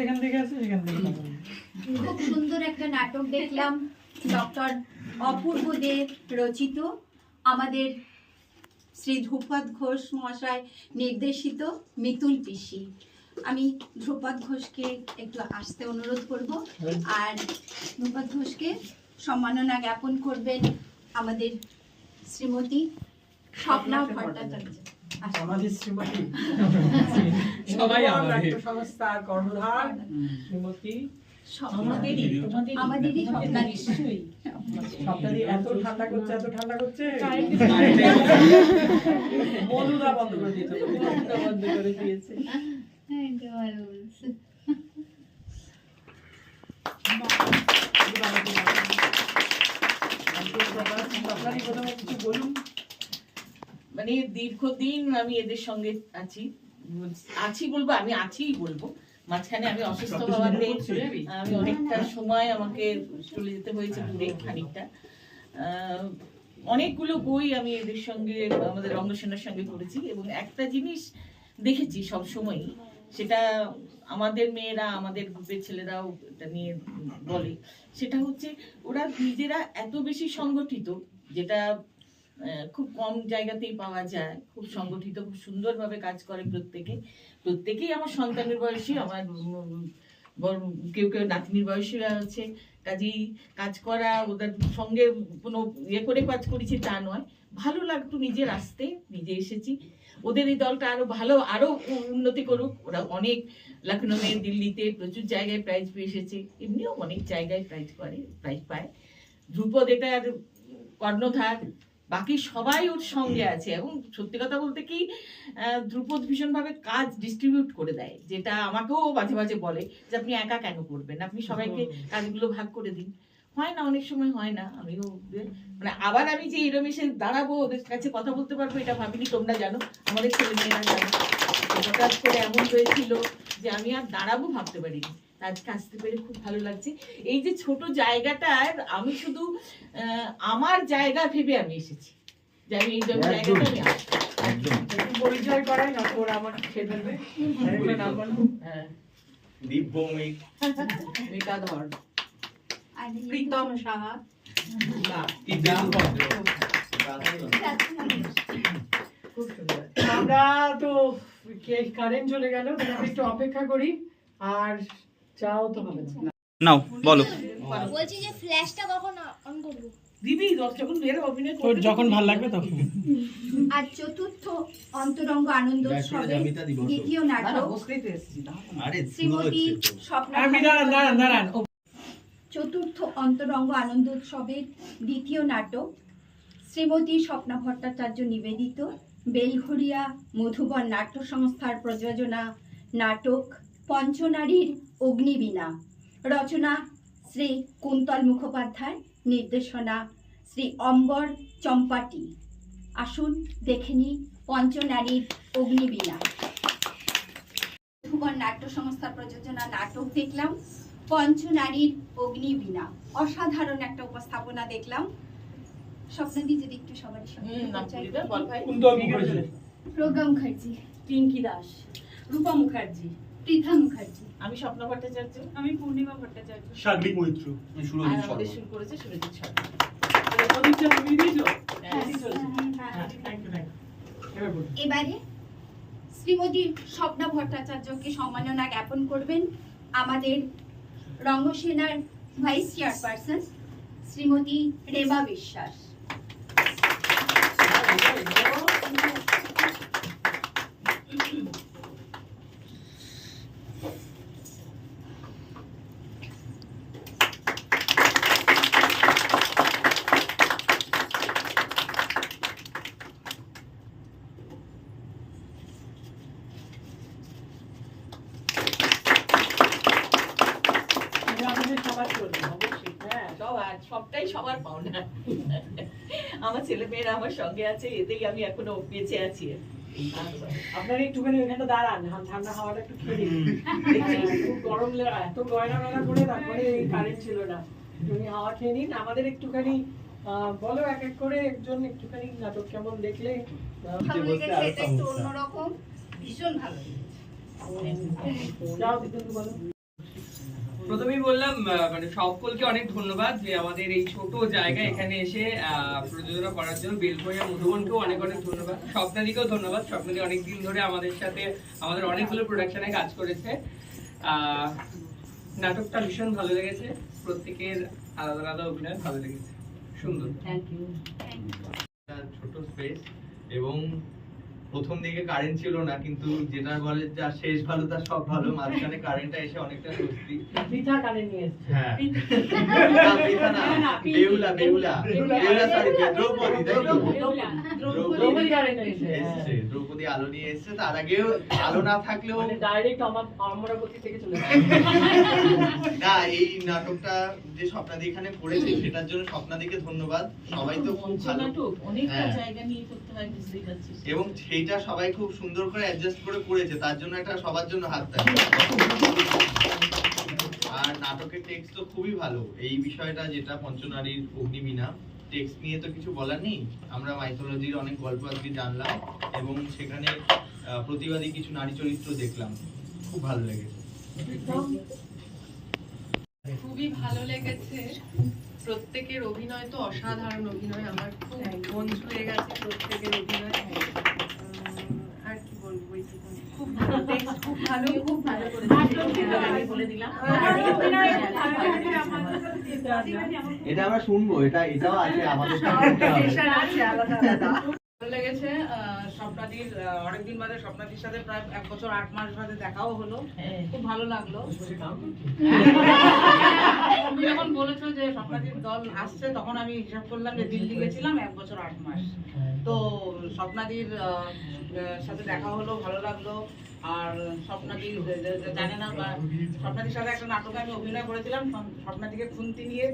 যেখান থেকে আছে সেখান থেকে। খুব সুন্দর একটা নাটক দেখলাম, ডক্টর অপূর্ব দেব রচিত, আমাদের শ্রী ধ্রুপদ ঘোষ মহাশয় নির্দেশিত মিতুল পিসি আমি ধ্রুপদ ঘোষকে একটু আসতে অনুরোধ করব, আর ধ্রুপদ ঘোষকে সম্মাননা জ্ঞাপন করবেন আমাদের শ্রীমতী স্বপ্না ভট্টাচার্য। আমাদের শ্রীমতী। সবাই আমাদের। সংস্থার কর্ণধার শ্রীমতী। আমাদেরই আমাদেরই স্বপ্না সপ্তাহে এত ঠান্ডা করছে এত ঠান্ডা করছে। মধুদা বন্ধ করে দিতে বন্ধ করে দিয়েছে। আপনারই প্রথমে কিছু বলুন। মানে দীর্ঘদিন আমি এদের সঙ্গে আছি। আছি বলব আমি আছিই বলব। মাঝখানে আমি অসুস্থ হওয়াতে আমি অনেকটা সময় আমাকে চলে যেতে হয়েছে দূরে খানিকটা। অনেকগুলো বই আমি এদের সঙ্গে আমাদের রঙ্গসেনার সঙ্গে পড়েছি এবং একটা জিনিস দেখেছি সব সময়ই সেটা আমাদের মেয়েরা আমাদের গ্রুপের ছেলেরাও এটা নিয়ে বলে। সেটা হচ্ছে ওরা নিজেরা এত বেশি সংগঠিত যেটা খুব কম জায়গাতেই পাওয়া যায়। খুব সংগঠিত, খুব সুন্দরভাবে কাজ করে প্রত্যেকে। প্রত্যেকেই আমার সন্তানের বয়সী, আমার কেউ কেউ নাতনির বয়সীরা আছে কাজেই কাজ করা, ওদের সঙ্গে কোনো ইয়ে করে কাজ করেছি তা নয়। ভালো লাগতো নিজের আসতে, নিজে এসেছি। ওদের এই দলটা আরও ভালো, আরও উন্নতি করুক। ওরা অনেক লখনৌয়ে দিল্লিতে প্রচুর জায়গায় প্রাইজ পেয়ে এসেছে। এমনিও অনেক জায়গায় প্রাইজ করে প্রাইজ পায়। ধ্রুপদ এটার কর্ণধার। বাকি সবাই ওর সঙ্গে আছে। এবং সত্যি কথা বলতে কি ধ্রুপদ ভীষণভাবে কাজ ডিস্ট্রিবিউট করে দেয় যেটা আমাকেও মাঝে মাঝে বলে যে আপনি একা কেন করবেন? আপনি সবাইকে কাজগুলো ভাগ করে দিন। হয় না অনেক সময় হয় না। আমিও মানে আবার আমি যে এরম এসে দাঁড়াবো ওদের কাছে কথা বলতে পারব এটা ভাবিনি তোমরা জানো আমাদের ছেলে মেয়েরা জানো। হঠাৎ করে এমন হয়েছিল যে আমি আর দাঁড়াবো ভাবতে পারিনি। আজকে আসতে পেরে খুব ভালো লাগছে। এই যে ছোট জায়গাটার আমি শুধু আমার জায়গা ভেবে আমি এসেছি। যে আমি এই জায়গাটা আমি পরিচয় করাই না ওরা আমার খেয়ে ফেলবে। আরেকটা নাম বলো। হ্যাঁ। প্রীতম সাহা। খুব আমরা তো কারেন্ট চলে গেল একটু অপেক্ষা করি। আর চাও তো হবে না। নাও বলো। বলছি যে ফ্ল্যাশটা কখন অন করব? দিদি যখন বের অভিনয় তোর যখন ভালো লাগবে তখন। আর চতুর্থ অন্তরঙ্গ আনন্দ উৎসবের দ্বিতীয় নাটক শ্রীমতী স্বপ্না দাঁড়ান দাঁড়ান চতুর্থ অন্তরঙ্গ আনন্দ উৎসবের দ্বিতীয় নাটক। শ্রীমতী স্বপ্না ভট্টাচার্য নিবেদিত। বেলঘরিয়া মধুবন নাট্য সংস্থার প্রযোজনা নাটক। পঞ্চনারীর অগ্নিবীণা। রচনা শ্রী কুন্তল মুখোপাধ্যায় নির্দেশনা শ্রী অম্বর চম্পাটি। আসুন দেখে নিই পঞ্চনারীর অগ্নিবীণা। মধুবন নাট্য সংস্থার প্রযোজনা নাটক দেখলাম পঞ্চনারীর অগ্নিবীণা। অসাধারণ একটা উপস্থাপনা দেখলাম। স্বপ্নাদি যদি একটু সবার। প্রজ্ঞা মুখার্জি। পিঙ্কি দাস। রূপা মুখার্জি। পৃথা মুখার্জি। আমি স্বপ্ন ভট্টাচার্য। আমি পূর্ণিমা ভট্টাচার্য। সার্বিক মৈত্র সুরজিৎ আমাদের শর্মা। শুরু করেছে Surajit thank you, thank you. এবার শ্রীমতী স্বপ্না ভট্টাচার্যকে সম্মাননা জ্ঞাপন করবেন আমাদের রঙ্গসেনার ভাইস চেয়ারপারসন শ্রীমতী রেবা বিশ্বাস। এটা সবার সবটাই সবার পাওনা। আমার ছেলে মেয়েরা আমার সঙ্গে আছে এতেই আমি এখনও বেঁচে আছি। আপনারা একটুখানি ওইখানে দাঁড়ান ঠান্ডা হাওয়াটা একটু খেয়ে নিন। খুব গরম এত গয়না মেলা করে তারপরে এই কারেন্ট ছিল না। তুমি হাওয়া খেয়ে নিন আমাদের একটুখানি আহ, বলো এক এক করে একজন একটুখানি নাটক কেমন দেখলে ভালো লেগেছে এটা একটু অন্যরকম ভীষণ ভালো লেগেছে। যাও দিদি বলো। প্রথমেই বললাম আহ, মানে সকলকে অনেক ধন্যবাদ যে আমাদের এই ছোট জায়গা এখানে এসে আহ, প্রযোজনা করার জন্য বেলভরিয়া মধুবনকেও অনেক অনেক ধন্যবাদ। স্বপ্নাদিকেও ধন্যবাদ। স্বপ্নাদি অনেক দিন ধরে আমাদের সাথে আমাদের অনেকগুলো প্রোডাকশনে কাজ করেছে। আহ, নাটকটা ভীষণ ভালো লেগেছে। প্রত্যেকের আলাদা আলাদা অভিনয় ভালো লেগেছে। সুন্দর। থ্যাংক ইউ ছোট স্পেস এবং প্রথম দিকে কারেন্ট ছিল না কিন্তু যেটা বলে যা শেষ ভালো তার সব ভালো। মাঝখানে কারেন্টটা এসে অনেকটা স্বস্তি। নিয়ে এসছে। হ্যাঁ। না, সরি দ্রৌপদী দ্রৌপদী এসছে। এসছে দ্রৌপদী আলো নিয়ে এসছে। তার আগেও আলো না থাকলেও মানে ডাইরেক্ট আমার অমরাবতী থেকে চলে না এই নাটকটা যে স্বপ্নাদি এখানে করেছে সেটার জন্য স্বপ্নাদিকে ধন্যবাদ। সবাই তো খুব ভালো। অনেকটা হ্যাঁ। জায়গা নিয়ে করতে হয় বুঝতেই পারছিস। এবং সেইটা সবাই খুব সুন্দর করে অ্যাডজাস্ট করে করেছে তার জন্য একটা সবার জন্য হাত তালি আর নাটকের টেক্সট তো খুবই ভালো। এই বিষয়টা যেটা পঞ্চনারীর অগ্নিবীণা টেক্সট নিয়ে তো কিছু বলার নেই। আমরা মাইথোলজির অনেক গল্প আজকে জানলাম এবং সেখানে প্রতিবাদী কিছু নারী চরিত্র দেখলাম। খুব ভালো লেগেছে। খুবই ভালো লেগেছে। প্রত্যেকের অভিনয় তো অসাধারণ অভিনয়। আমার খুব মন ছুঁয়ে গেছে প্রত্যেকের অভিনয়। খুব ভালো খুব ভালো খুব ভালো আমি বলে দিলাম এটা আমরা শুনব এটা এটাও আছে আমাদের ভালো লেগেছে স্বপ্নাদির অনেকদিন বাদে স্বপ্নাদির সাথে প্রায় এক বছর আট মাস বাদে দেখাও হলো। খুব ভালো লাগল। তুমি যখন বলেছ যে স্বপ্নাদির দল আসছে তখন আমি হিসাব করলাম যে দিল্লি গেছিলাম এক বছর আট মাস। তো স্বপ্নাদির সাথে দেখা হলো ভালো লাগল। আর যে জানে না বা স্বপ্নাদির সাথে একটা নাটকে আমি অভিনয় করেছিলাম স্বপ- স্বপ্নাদিকে খুন্তি নিয়ে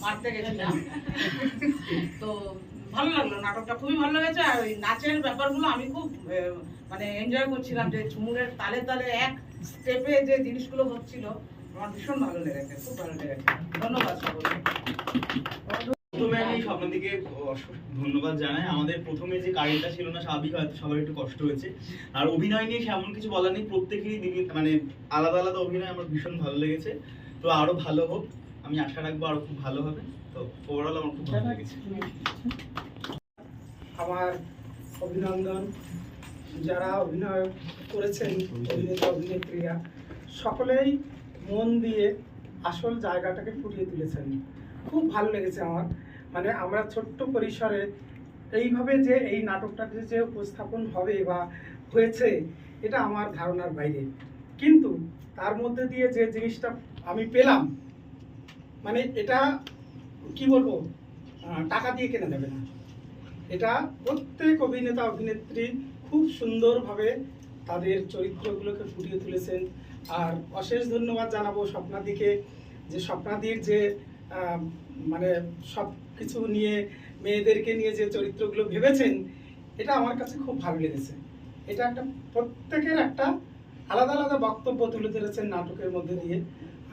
মারতে গেছিলাম। তো ভালো লাগল, নাটকটা খুবই ভালো লেগেছে, আর ওই নাচের ব্যাপারগুলো আমি খুব মানে এনজয় করছিলাম যে ঝুমুরের তালে তালে এক স্টেপে যে জিনিসগুলো হচ্ছিল, আমার ভীষণ ভালো লেগেছে, খুব ভালো লেগেছে। ধন্যবাদ সকলকে। প্রথমে আমি অস- ধন্যবাদ জানাই। আমাদের প্রথমে যে কারিটা ছিল না, স্বাভাবিক হয়তো সবার একটু কষ্ট হয়েছে। আর অভিনয় নিয়ে সেমন কিছু বলার নেই, প্রত্যেকেরই দিবি- মানে আলাদা আলাদা অভিনয় আমার ভীষণ ভালো লেগেছে। তো আরও ভালো হোক, আমি আশা রাখব আরও খুব ভালো হবে। তো ওভারঅল আমার খুব ভালো লেগেছে। আমার অভিনন্দন। যারা অভিনয় করেছেন, অভিনেতা, অভিনেত্রীরা, সকলেই মন দিয়ে আসল জায়গাটাকে ফুটিয়ে তুলেছেন। খুব ভালো লেগেছে আমার। মানে আমরা ছোট্ট পরিসরে এইভাবে যে এই নাটকটাতে যে উপস্থাপন হবে বা হয়েছে, এটা আমার ধারণার বাইরে। কিন্তু তার মধ্যে দিয়ে যে জিনিসটা আমি পেলাম মানে এটা কি বলব টাকা দিয়ে কেনা যাবে না। এটা প্রত্যেক অভিনেতা, অভিনেত্রী খুব সুন্দরভাবে তাদের চরিত্রগুলোকে ফুটিয়ে তুলেছেন। আর অশেষ ধন্যবাদ জানাব স্বপ্নাদিকে যে স্বপ্নাদির যে মানে সব কিছু নিয়ে মেয়েদেরকে নিয়ে যে চরিত্রগুলো ভেবেছেন এটা আমার কাছে খুব ভালো লেগেছে। এটা একটা প্রত্যেকের একটা আলাদা আলাদা বক্তব্য তুলে ধরেছেন নাটকের মধ্যে দিয়ে।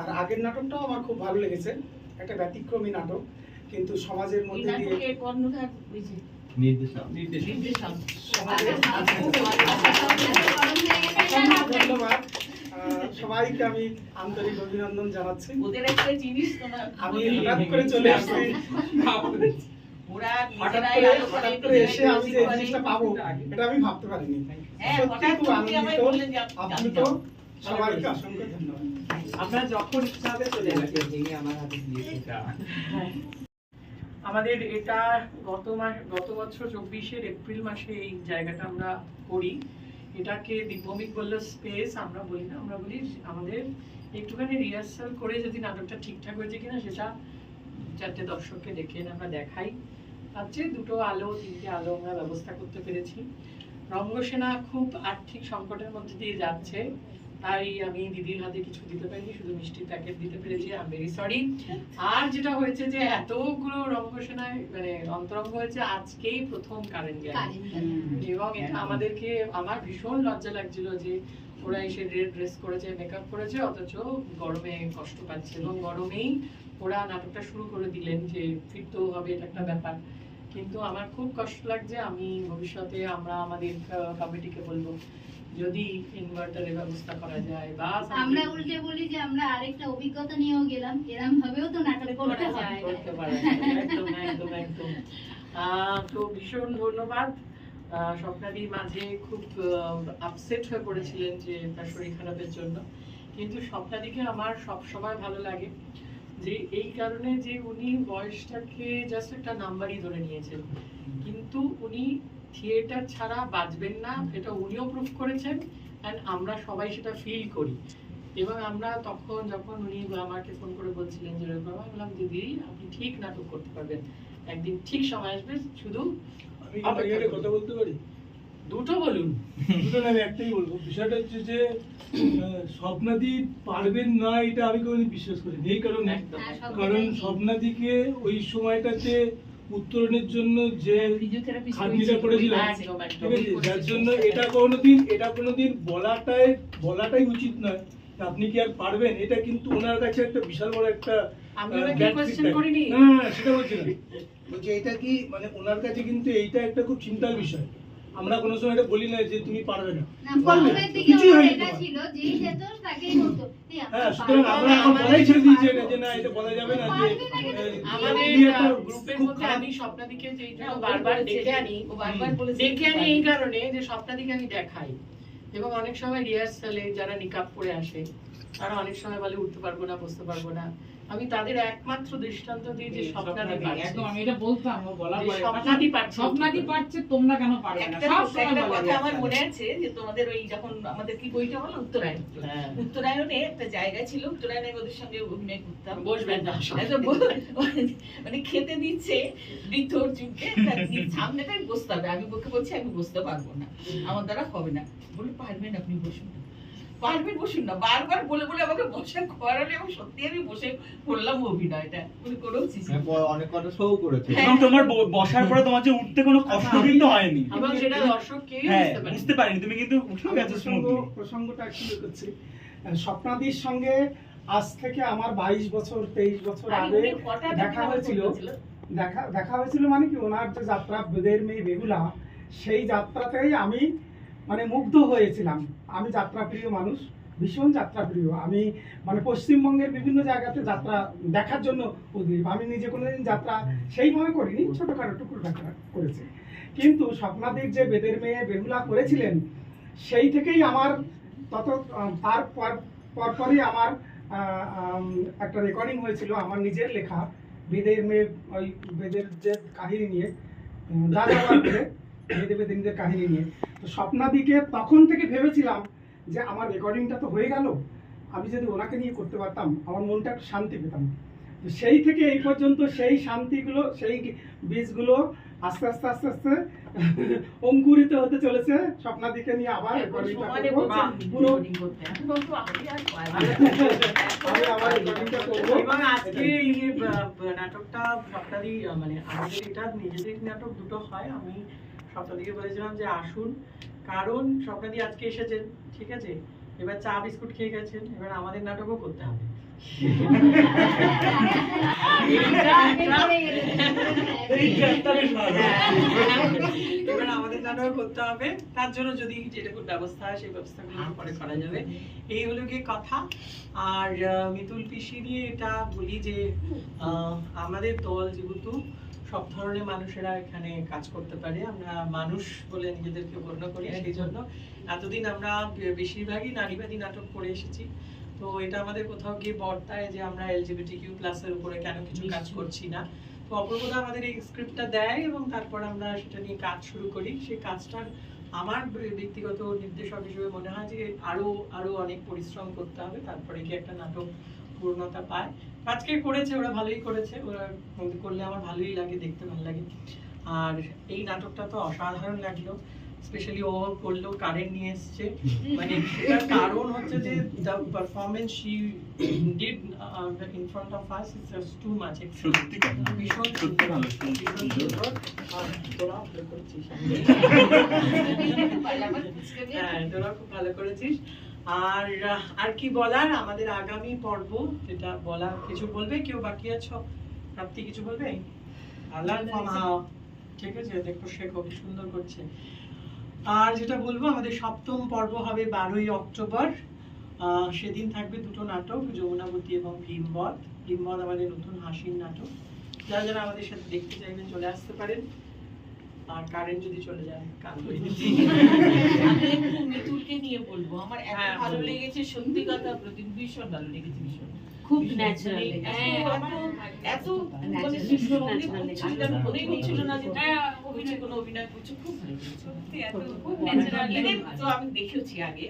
আর আগের নাটকটাও আমার খুব ভালো লেগেছে একটা ব্যতিক্রমী নাটক কিন্তু সমাজের মধ্যে দিয়ে যে নির্দেশক নির্দেশক ধন্যবাদ। সবাইকে আমি আন্তরিক অভিনন্দন জানাচ্ছি। ওদের একটা জিনিস আমি হঠাৎ করে চলে আসছি। হঠাৎ করে আলো করে, হঠাৎ করে এসে আমি যে জিনিসটা পাবো এটা আমি ভাবতে পারিনি। হ্যাঁ, সত্যি খুব আনন্দিত আপনি আপ্লুত। সবাইকে অসংখ্য ধন্যবাদ। আমরা যখন ইচ্ছা হবে চলে হ্যাঁ। আমাদের এটা গত মাস গত বছর চব্বিশের এপ্রিল মাসে এই জায়গাটা আমরা করি। এটাকে বিপমিক বলল স্পেস আমরা বলি না, আমরা বলি আমাদের একটুখানি রিহার্সাল করে যদি নাটকটা ঠিকঠাক হয়েছে কিনা সেটা চারটে দর্শককে দেখে আমরা দেখাই। তার চেয়ে দুটো আলো, তিনটে আলো আমরা ব্যবস্থা করতে পেরেছি। রঙ্গসেনা খুব আর্থিক সংকটের মধ্যে দিয়ে যাচ্ছে। তাই আমি দিদির হাতে কিছু দিতে পারিনি শুধু মিষ্টির প্যাকেট দিতে পেরেছি আই ভেরি সরি আর যেটা হয়েছে যে এতগুলো রঙ্গসেনায় মানে অন্তরঙ্গ হয়েছে আজকেই প্রথম কারেন্ট গেল এবং এটা আমাদেরকে আমার ভীষণ লজ্জা লাগছিল যে ওরা এসে রেড ড্রেস করেছে মেকআপ করেছে অথচ গরমে কষ্ট পাচ্ছে এবং গরমেই ওরা নাটকটা শুরু করে দিলেন যে ফিরতেও হবে এটা একটা ব্যাপার। কিন্তু আমার খুব কষ্ট লাগছে আমি ভবিষ্যতে আমরা আমাদের কমিটিকে বলব যদি ইনভার্টারের ব্যবস্থা করা যায় বা আমরা উল্টে বলি যে আমরা আরেকটা অভিজ্ঞতা নিয়েও গেলাম এরম ভাবেও তো নাটক করতে হয় করতে পারে একদম একদম একদম। তো ভীষণ ধন্যবাদ। স্বপ্নাদি মাঝে খুব আপসেট হয়ে পড়েছিলেন যে তার শরীর খারাপের জন্য। কিন্তু স্বপ্নাদিকে আমার সব সময় ভালো লাগে যে এই কারণে যে উনি বয়সটাকে জাস্ট একটা নাম্বারই ধরে নিয়েছেন। কিন্তু উনি থিয়েটার ছাড়া বাঁচবেন না এটা উনিও প্রুফ করেছেন অ্যান্ড আমরা সবাই সেটা ফিল করি। এবং আমরা তখন যখন উনি আমাকে ফোন করে বলছিলেন যে রবি বাবা বললাম দিদি আপনি ঠিক নাটক করতে পারবেন। একদিন ঠিক সময় আসবে শুধু। কথা বলতে পারি? দুটো বলুন। দুটো না আমি একটাই বলব। বিষয়টা হচ্ছে যে স্বপ্নাদি পারবেন না এটা আমি কোনোদিন বিশ্বাস করি এই কারণে হ্যাঁ, কারণ স্বপ্নাদিকে ওই সময়টাতে উত্তরণের জন্য যে খাটনিটা করেছিলাম ঠিক আছে? যার জন্য এটা কোনোদিন এটা কোনোদিন বলাটাই বলাটাই উচিত নয় আপনি কি আর পারবেন। এটা কিন্তু ওনার কাছে একটা বিশাল বড় একটা। না, না, না, সেটা বলছি না। বলছি এটা কি মানে ওনার কাছে কিন্তু এইটা একটা খুব চিন্তার বিষয়। আমরা কোনো সময় এটা বলি না যে তুমি পারবে না। কিছুই হয়নি এই আমরা হ্যাঁ সুতরাং আমরা এখন বলাই ছেড়ে দিয়েছি এটা যে না এটা বলা যাবে না যে পারবে না কিন্তু আহ, আমাদের গ্রুপের মধ্যে আমি স্বপ্নাদিকে যে না, বারবার বলেছে আনি বারবার বলেছে ডেকে আনি এই কারণে যে স্বপ্নাদিকে আমি দেখাই। এবং অনেক সময় রিহার্সালে যারা নিকাপ পরে আসে তারা অনেক সময় বলে উঠতে পারব না বসতে পারব না। আমি তাদের একমাত্র দৃষ্টান্ত দিই যে স্বপ্নাদি পারছে একদম আমি এটা বলতাম ও বলার পরে। স্বপ্নাদি পারছে স্বপ্নাদি পারছে তোমরা কেন পারবে না? একটা সব সময় কথা আমার মনে আছে যে তোমাদের ওই যখন আমাদের কি বইটা হলো উত্তরায়ণ। হ্যাঁ। উত্তরায়ণে একটা জায়গা ছিল উত্তরায়ণে ওদের সঙ্গে অভিনয় করতাম। বসবেন না। মানে খেতে দিচ্ছে বৃদ্ধ অর্জুনকে। সামনেটাই বসতে হবে। আমি বকে বলছি আমি বসতে পারব না। আমার দ্বারা হবে না। বলে পারবেন আপনি বসুন। পারবেন বসুন না বারবার বলে বলে আমাকে বসে করালে এবং সত্যি আমি বসে করলাম অভিনয়টা। উনি করেছি অনেক কটা শো করেছে। এবং তোমার বসার পরে তোমার যে উঠতে কোনো কষ্ট কিন্তু হয়নি। এবং সেটা দর্শক কেউ হ্যাঁ বুঝতে পারে বুঝতে পারিনি। তুমি কিন্তু উঠে গেছো প্রসঙ্গ প্রসঙ্গটা একটু করছি স্বপ্নাদির সঙ্গে আজ থেকে আমার বাইশ বছর তেইশ বছর আগে দেখা হয়েছিল। দেখা দেখা হয়েছিল মানে কি ওনার যে যাত্রা বেদের মেয়ে বেহুলা সেই যাত্রাতেই আমি মানে মুগ্ধ হয়েছিলাম। আমি যাত্রা প্রিয় মানুষ, ভীষণ যাত্রা প্রিয় আমি মানে পশ্চিমবঙ্গের বিভিন্ন জায়গাতে যাত্রা দেখার জন্য উদ্গ্রীব আমি নিজে কোনোদিন যাত্রা সেইভাবে করিনি, ছোটোখাটো টুকুর যাত্রা করেছি। কিন্তু স্বপ্নাদির যে বেদের মেয়ে বেহুলা করেছিলেন, সেই থেকেই আমার তত তার পর- পরপরই আমার একটা রেকর্ডিং হয়েছিল, আমার নিজের লেখা, বেদের মেয়ে, ওই বেদের যে কাহিনী নিয়ে বেদে কাহিনী নিয়ে। তো স্বপ্নাদিকে তখন থেকে ভেবেছিলাম যে আমার রেকর্ডিংটা তো হয়ে গেল আমি যদি ওনাকে নিয়ে করতে পারতাম আমার মনটা একটু শান্তি পেতাম। তো সেই থেকে এই পর্যন্ত সেই শান্তিগুলো সেই বীজগুলো আস্তে আস্তে আস্তে আস্তে অঙ্কুরিত হতে চলেছে। স্বপ্নাদিকে নিয়ে আবার রেকর্ডিংটা করব। পুরো আমি বলব, আপনি আর পারবেন আমি আবার রেকর্ডিংটা করব। এবং আজকে এই যে ব- ব- নাটকটা মানে আমাদের এটা নিজেদের নাটক দুটো হয়। আমি সপ্তাহে বলেছিলাম যে আসুন, কারণ সপ্তাহে আজকে এসেছেন, ঠিক আছে? এবার চা, বিস্কুট খেয়ে গেছেন, এবার আমাদের নাটকও করতে হবে। তার জন্য যদি যেটুকু ব্যবস্থা সেই পরে করা যাবে। গিয়ে কথা। আর মিতুল পিসি এটা বলি যে আমাদের দল যেহেতু সব ধরনের মানুষেরা এখানে কাজ করতে পারে। আমরা মানুষ বলে নিজেদেরকে গণ্য করি সেই জন্য এতদিন আমরা বেশিরভাগই নারীবাদী নাটক করে এসেছি। তো এটা আমাদের কোথাও গিয়ে বর্তায় যে আমরা এলজিবিটি কিউ প্লাসের উপরে কেন কিছু কাজ করছি না। তো অপূর্বদা আমাদের এই স্ক্রিপ্টটা দেয় এবং তারপর আমরা সেটা নিয়ে কাজ শুরু করি। সেই কাজটার আমার ব্যক্তিগত নির্দেশক হিসেবে মনে হয় যে আরও আরও অনেক পরিশ্রম করতে হবে। তারপরে কি একটা নাটক পূর্ণতা পায়। আজকে করেছে ওরা ভালোই করেছে। ওরা করলে আমার ভালোই লাগে দেখতে ভালো লাগে। আর এই নাটকটা তো অসাধারণ লাগল স্পেশালি ও করল কারেন্ট নিয়ে এসছে। মানে সেটার কারণ হচ্ছে যে the performance she did in front of us it's just too much সত্যি কথা। ভীষণ সত্যি সুন্দর ভালো, ভীষণ সুন্দর। সুন্দর। আর তোরা ভালো করেছিস। হ্যাঁ তোরা খুব ভালো করেছিস। আর আর কি বলার? আমাদের আগামী পর্ব যেটা বলার কিছু বলবে? কেউ বাকি আছো? প্রাপ্তি কিছু বলবে? ঠিক আছে? দেখো শেখো কি সুন্দর করছে। আর যেটা বলব আমাদের সপ্তম পর্ব হবে বারোই অক্টোবর। আহ, সেদিন থাকবে দুটো নাটক যমুনাবতী এবং ভীমবধ। ভীমবধ আমাদের নতুন হাসির নাটক। যারা যারা আমাদের সাথে দেখতে চাইবেন চলে আসতে পারেন। আর কারেন্ট যদি চলে যায় কাল করে দিচ্ছি। আমি একটু মিতুলকে নিয়ে বলব আমার এত হ্যাঁ, ভালো লেগেছে সত্যি কথা ভীষণ ভালো লেগেছে ভীষণ। খুব ন্যাচারাল এত- এত মানে Natural, সংগীত natural করছিল, লেগেছে। মনেই হচ্ছিল না যে অভিনয় কোনো অভিনয় করছে খুব ভালো লেগেছে। খুব ন্যাচারাল তো আমি দেখেওছি আগে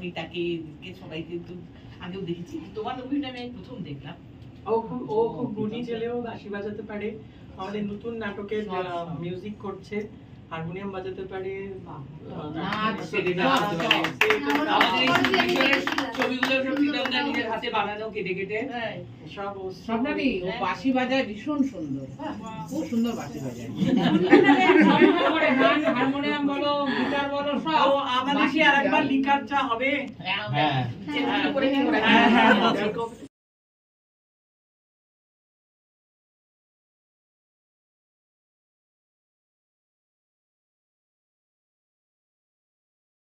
মিতাকে কে সবাই কিন্তু আগেও দেখেছি তোমার অভিনয় আমি প্রথম দেখলাম। ও খুব ও খুব গুণী ছেলেও বাঁশি বাজাতে পারে। আমাদের নতুন নাটকের মিউজিক করছে। হারমোনিয়াম বাজাতে পারে আমাদের নিজের হাতে বানানো কেটে কেটে। সব স্বপ্নাদি ও বাঁশি বাজায় ভীষণ সুন্দর। খুব সুন্দর বাঁশি বাজায়। হারমোনিয়াম বলো গিটার বলো সব আমাদের কি আরেকবার লিকার চা হবে? হ্যাঁ। হ্যাঁ, হ্যাঁ? হ্যাঁ।